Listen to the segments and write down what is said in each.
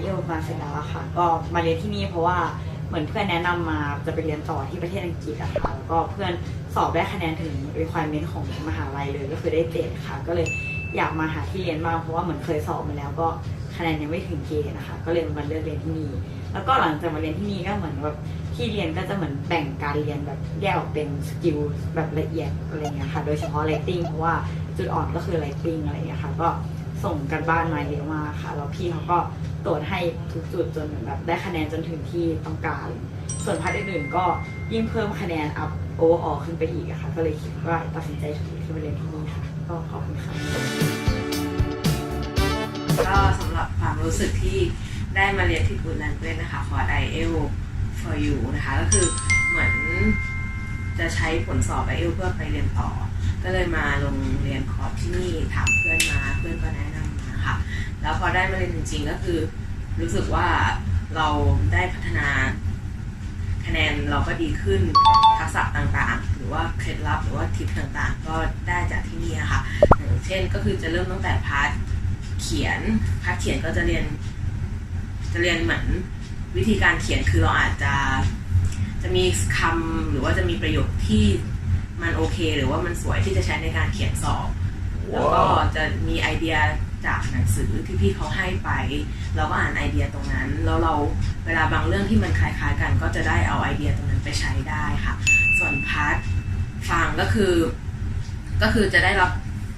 เอลมาเสร็จแล้วอะค่ะ ก็มาเรียนที่นี่เพราะว่าเหมือนเพื่อนแนะนำมาจะไปเรียนต่อที่ประเทศอังกฤษอะค่ะ แล้วก็เพื่อนสอบได้คะแนนถึง requirement ของมหาลัยเลยก็คือได้เจ็ดค่ะ ก็เลยอยากมาหาที่เรียนบ้างเพราะว่าเหมือนเคยสอบมาแล้วก็คะแนนยังไม่ถึงเกณฑ์นะคะ ก็เลยมาเลือกเรียนที่นี่ แล้วก็หลังจากมาเรียนที่นี่ก็เหมือนแบบที่เรียนก็จะเหมือนแบ่งการเรียนแบบแยกออกเป็นสกิลแบบละเอียดอะไรเงี้ยค่ะ โดยเฉพาะ writing เพราะว่าจุดอ่อนก็คือ writing อะไรเงี้ยค่ะ ก็ ส่งกันบ้านมาเยอะมากค่ะ แล้วพี่เขาก็ตรวจให้ทุกจุดจนเหมือนแบบได้คะแนนจนถึงที่ต้องการ ส่วนพาร์ทอื่นๆก็ยิ่งเพิ่มคะแนน up overall ขึ้นไปอีกอะค่ะ ก็เลยคิดว่าตัดสินใจถูกที่มาเรียนที่นี่ค่ะ ก็ขอบคุณค่ะก็สำหรับความรู้สึกที่ได้มาเรียนที่กูดแลนเกนนะคะคอร์ส i อ l for you นะคะ ก็คือเหมือนจะใช้ผลสอบ i อ l เพื่อไปเรียนต่อ ก็เลยมาลงเรียนคอร์สที่นี่ถามเพื่อนมาเพื่อนก็แนะนำมาค่ะ แล้วพอได้มาเรียนจริง ๆ ก็คือ รู้สึกว่าเราได้พัฒนาคะแนนเราก็ดีขึ้นทักษะต่างๆ หรือว่าเคล็ดลับหรือว่าทิปต่างๆ ก็ได้จากที่นี่อะค่ะอย่างเช่นก็คือจะเริ่มตั้งแต่พาร์ทเขียนพาร์ทเขียนก็จะเรียน จะเรียนเหมือนวิธีการเขียนคือเราอาจจะจะมีคำหรือว่าจะมีประโยคที่ มันโอเค หรือว่ามันสวยที่จะใช้ในการเขียนสอบ แล้วก็จะมีไอเดียจากหนังสือที่พี่เขาให้ไป เราก็อ่านไอเดียตรงนั้น แล้วเราเวลาบางเรื่องที่มันคล้ายๆ กันก็จะได้เอาไอเดียตรงนั้นไปใช้ได้ค่ะ ส่วนพาร์ทฟังก็คือ ก็คือจะได้รับ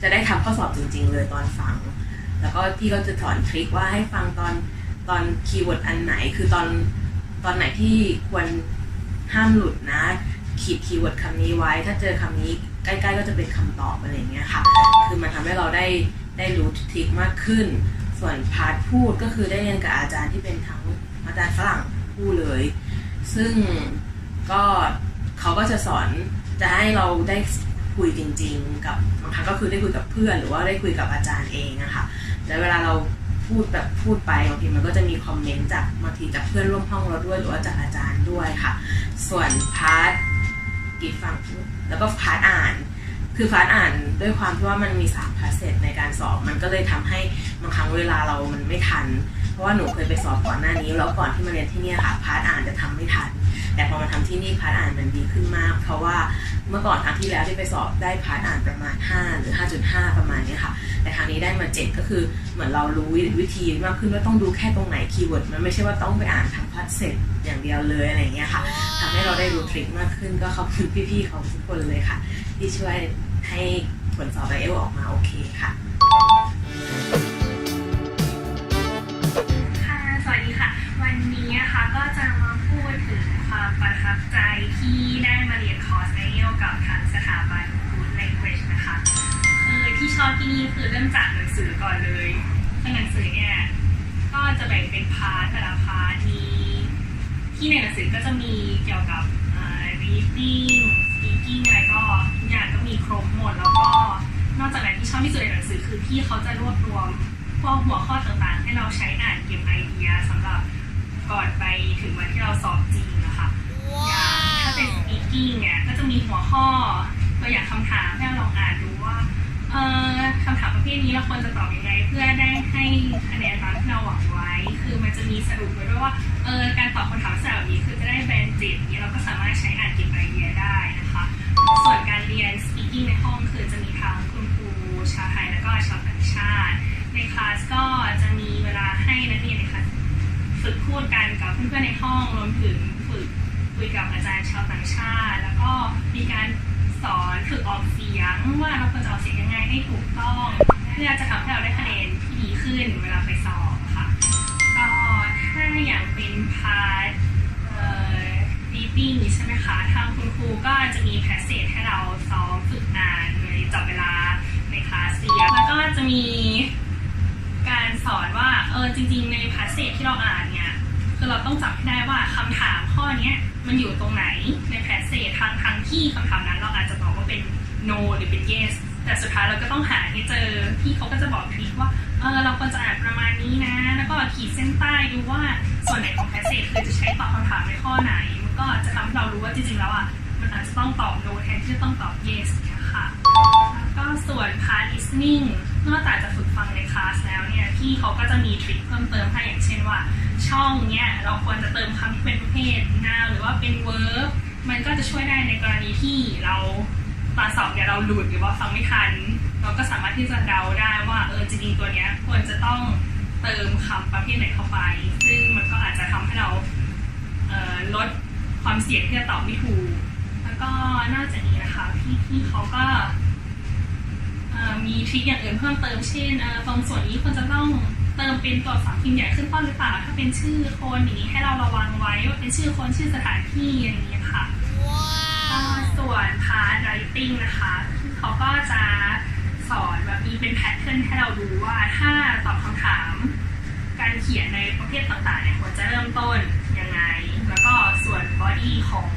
จะได้ทำข้อสอบจริง ๆ เลยตอนฟัง แล้วก็พี่ก็จะสอนทริคว่าให้ฟังตอนตอนคีย์เวิร์ดอันไหนคือตอนตอนไหนที่ควรห้ามหลุดนะ ขีดคีย์เวิร์ดคำนี้ไว้ ถ้าเจอคำนี้ใกล้ๆก็จะเป็นคำตอบอะไรอย่างเงี้ยค่ะ คือมันทำให้เราได้ได้รู้ทริคมากขึ้น ส่วนพาร์ทพูดก็คือได้เรียนกับอาจารย์ที่เป็นทั้งอาจารย์ฝรั่งพูดเลย ซึ่งก็เขาก็จะสอนจะให้เราได้คุยจริง ๆ กับบางครั้งก็คือได้คุยกับเพื่อนหรือว่าได้คุยกับอาจารย์เองอะค่ะแล้วเวลาเราพูดแบบพูดไปบางทีมันก็จะมีคอมเมนต์จากบางทีจากเพื่อนร่วมห้องเราด้วยหรือว่าจากอาจารย์ด้วยค่ะ ส่วนพาร์ท กีฟังแล้วก็พาร์ทอ่าน คือพาร์ทอ่านด้วยความที่ว่ามันมีสามพาร์ทเซตในการสอบ มันก็เลยทำให้บางครั้งเวลาเรามันไม่ทัน ราะว่าหนูเคยไปสอบก่อนหน้านี้แล้วก่อนที่มาเรียนที่นี่ค่ะพาร์ทอ่านจะทำไม่ทัน แต่พอมาทำที่นี่พาร์ทอ่านมันดีขึ้นมาก เพราะว่าเมื่อก่อนครั้งที่แล้วที่ไปสอบได้พาร์ทอ่านประมาณ 5 หรือ 5.5 ประมาณนี้ค่ะ แต่ครั้งนี้ได้มา7ก็คือเหมือนเรารู้วิธีมากขึ้นว่าต้องดูแค่ตรงไหนคีย์เวิร์ดมันไม่ใช่ว่าต้องไปอ่านทั้งพาร์ทเซตอย่างเดียวเลยอะไรเงี้ยค่ะทำให้เราได้รู้ทริคมากขึ้นก็ขอบคุณพี่ๆเขาทุกคนเลยค่ะ ที่ช่วยให้ผลสอบไอเอลออกมาโอเคค่ะ ค่ะ วันนี้นะคะก็จะมาพูดถึงความประทับใจที่ได้มาเรียนคอร์สไอเอลกับทางสถาบัน Good Language นะคะคือที่ชอบที่นี่คือเริ่มจากหนังสือก่อนเลยคือหนังสือเนี่ยก็จะแบ่งเป็นพาร์ทแต่ละพาร์ทมีที่ในหนังสือก็จะมีเกี่ยวกับ reading speaking อะไรก็ทุกอย่างก็มีครบหมดแล้วก็นอกจากนั้นที่ชอบที่สุดในหนังสือคือพี่เขาจะรวบรวมพวกหัวข้อต่าง ให้เราใช้อ่านเก็บไอเดียสำหรับก่อนไปถึงวันที่เราสอบจริงนะคะอย่างถ้าเป็น speaking เนี่ยก็จะมีหัวข้อตัวอย่างคำถามให้เราลองอ่านดูว่าเอ่อคำถามประเภทนี้เราควรจะตอบยังไง เพื่อได้ให้คะแนนตามที่เราหวังไว้ คือมันจะมีสรุปไว้ด้วยว่าเออการตอบคำถามลักษณะแบบนี้คือจะได้แบนเจ็ดนี้เราก็สามารถใช้อ่านเก็บไอเดียได้นะคะ ส่วนการเรียน speaking ในห้องคือจะมีทั้งคุณครูชาวไทยแล้วก็ชาวต่างชาติ ในคลาสก็จะมีเวลาให้นักเรียนในคลาสฝึกพูดกันกับเพื่อนๆในห้องรวมถึงฝึกคุยกับอาจารย์ชาวต่างชาติ แล้วก็มีการสอนฝึกออกเสียงว่าเราควรจะออกเสียงยังไงให้ถูกต้อง เพื่อจะทำให้เราได้คะแนนที่ดีขึ้นเวลาไปสอบค่ะก็ถ้าอย่างเป็นพาร์ทเอ่อ reading ใช่ไหมคะทางคุณครูก็จะมีแพสเซจให้เราซ้อมฝึกอ่านโดยจับเวลาในคลาสเรียนแล้วก็จะมี สอนว่าเออจริง ๆ ในพาสเซจที่เราอ่านเนี่ยคือเราต้องจับให้ได้ว่าคำถามข้อเนี้ยมันอยู่ตรงไหนในแพสเซจทางทางที่คำถามนั้นเราอาจจะตอบว่าเป็น no หรือเป็น yes แต่สุดท้ายเราก็ต้องหาให้เจอพี่เขาก็จะบอกทริคว่าเออเราควรจะอ่านประมาณนี้นะ แล้วก็ขีดเส้นใต้ดูว่าส่วนไหนของแพสเซจคือจะใช้ตอบคำถามในข้อไหน มันก็จะทำให้เรารู้ว่าจริงๆแล้วอะมันอาจจะต้องตอบ no แทนที่จะต้องตอบ yes ค่ะแล้วก็ส่วน part listening นอกจากจะฝึกฟังในคลาสแล้วเนี่ย พี่เขาก็จะมีทริคเพิ่มเติมให้อย่างเช่นว่า ช่องเนี้ยเราควรจะเติมคำที่เป็นประเภท noun หรือว่าเป็น verb มันก็จะช่วยได้ในกรณีที่เราตอนสอบเนี่ยเราหลุดหรือว่าฟังไม่ทัน เราก็สามารถที่จะเดาได้ว่าเออจริงๆตัวเนี้ยควรจะต้องเติมคำประเภทไหนเข้าไป ซึ่งมันก็อาจจะทำให้เราเลดความเสี่ยงที่จะตอบไม่ถูก แล้วก็นอกจากนี้นะคะพี่พี่เขาก็มีทริคอย่างอื่นเพิ่มเติม เช่นตรงส่วนนี้ควรจะ ต้องเติมเป็นตัวอักษรพิมพ์ใหญ่ขึ้นต้นหรือเปล่า ถ้าเป็นชื่อคนอย่างนี้ให้เราระวังไว้ว่าเป็นชื่อคนชื่อสถานที่อย่างนี้ค่ะก็ส่วนพาร์ทไรติ้งนะคะเขาก็จะสอนแบบมีเป็นแพทเทิร์นให้เราดูว่าถ้าตอบคำถาม การเขียนในประเภทต่างๆเนี่ยควรจะเริ่มต้นยังไง แล้วก็ส่วนบอดี้ของ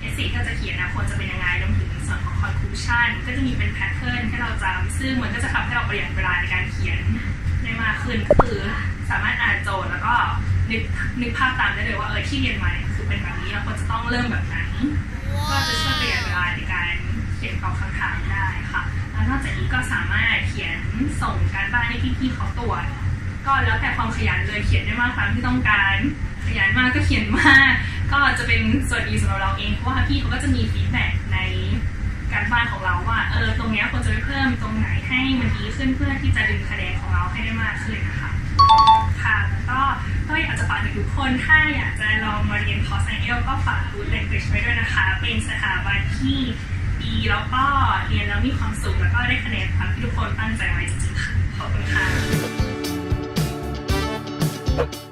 เอสซีก็จะเขียนนะควรจะเป็นยังไงรวมถึง ส่วนของ conclusion ก็จะมีเป็นแพทเทิร์นให้เราจำซึ่งมันก็จะทำให้เราประหยัดเวลาในการเขียนได้มากขึ้นก็คือสามารถอ่านโจทย์แล้วก็นึกนึกภาพตามได้เลยว่าเออที่เรียนมาเนี่ยคือเป็นแบบนี้เราควรจะต้องเริ่มแบบไหนก็จะช่วยประหยัดเวลาในการเขียนตอบคำถามได้ค่ะแล้วนอกจากนี้ก็สามารถเขียนส่งการบ้านให้พี่ๆเขาตรวจก็แล้วแต่ความขยันเลยเขียนได้มากตามที่ต้องการ ขยันมากก็เขียนมาก ก็จะเป็นส่วนดีสำหรับเราเองเพราะว่าพี่เขาก็จะมีฟีดแบ็ก การบ้านของเราว่าเออตรงเนี้ยควรจะไปเพิ่มตรงไหนให้มันดีขึ้นเพื่อที่จะดึงคะแนนของเราให้ได้มากขึ้นนะคะค่ะแล้วก็ก็อยากจะฝากถึงทุกคนถ้าอยากจะลองมาเรียนคอร์สไอเอลก็ฝาก Good Language ไว้ด้วยนะคะ เป็นสถาบันที่ดีแล้วก็เรียนแล้วมีความสุขแล้วก็ได้คะแนนตามที่ทุกคนตั้งใจไว้จริงๆค่ะขอบคุณค่ะ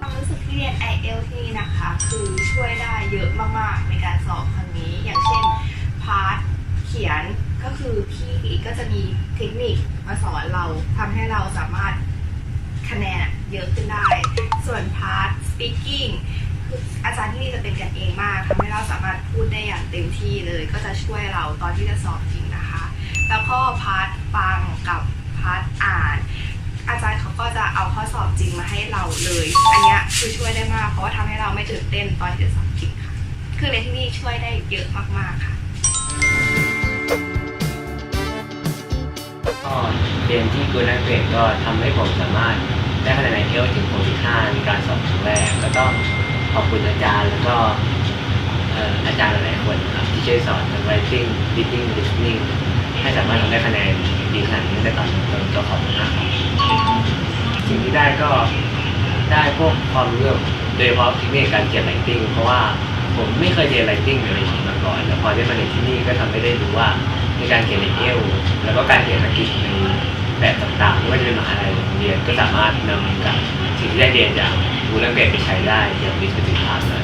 ความรู้สึกที่เรียน IEL ที่นี่นะคะ คือช่วยได้เยอะมากๆในการสอบครั้งนี้ อย่างเช่นพาร์ท ขียนก็คือพี่ก็จะมีเทคนิคมาสอนเราทำให้เราสามารถคะแนนเยอะขึ้นได้ ส่วนพาร์ท speaking คืออาจารย์ที่นี่จะเป็นกันเองมากทำให้เราสามารถพูดได้อย่างเต็มที่เลย ก็จะช่วยเราตอนที่จะสอบจริงนะคะ แล้วก็พาร์ทฟังกับพาร์ทอ่าน อาจารย์เขาก็จะเอาข้อสอบจริงมาให้เราเลย อันนี้คือช่วยได้มาก เพราะว่าทำให้เราไม่ตื่นเต้นตอนที่จะสอบจริงค่ะ คือเรียนที่นี่ช่วยได้เยอะมากๆค่ะ ก็เรียนที่กูนักเกรดก็ทำให้ผมสามารถได้คะแนนไอเอลถึง65ในการสอบครั้งแรกแล้วก็ขอบคุณอาจารย์แล้วก็อาจารย์หลายๆคนครับที่ช่วยสอนทั้ง writing reading listening ให้สามารถทำได้คะแนนดีขนาดนี้ได้ตอนต้นก็ขอบคุณมากครับสิ่งที่ได้ก็ได้พวกความรู้โดยเฉพาะเทคนิคการเขียน writing เพราะว่าผมไม่เคยเรียน writing ในชีวิตมาก่อนแล้วพอได้มาเรียนที่นี่ก็ทำให้ได้รู้ว่า ในการเขียนเอลแล้วก็การเขียนอังกฤษในแบบต่างๆไม่ว่าจะเป็นมหาลัยหรือโรงเรียนก็สามารถนำกับสิ่งที่ได้เรียนจากบูรังเกตไปใช้ได้อย่างมีประสิทธิภาพเลย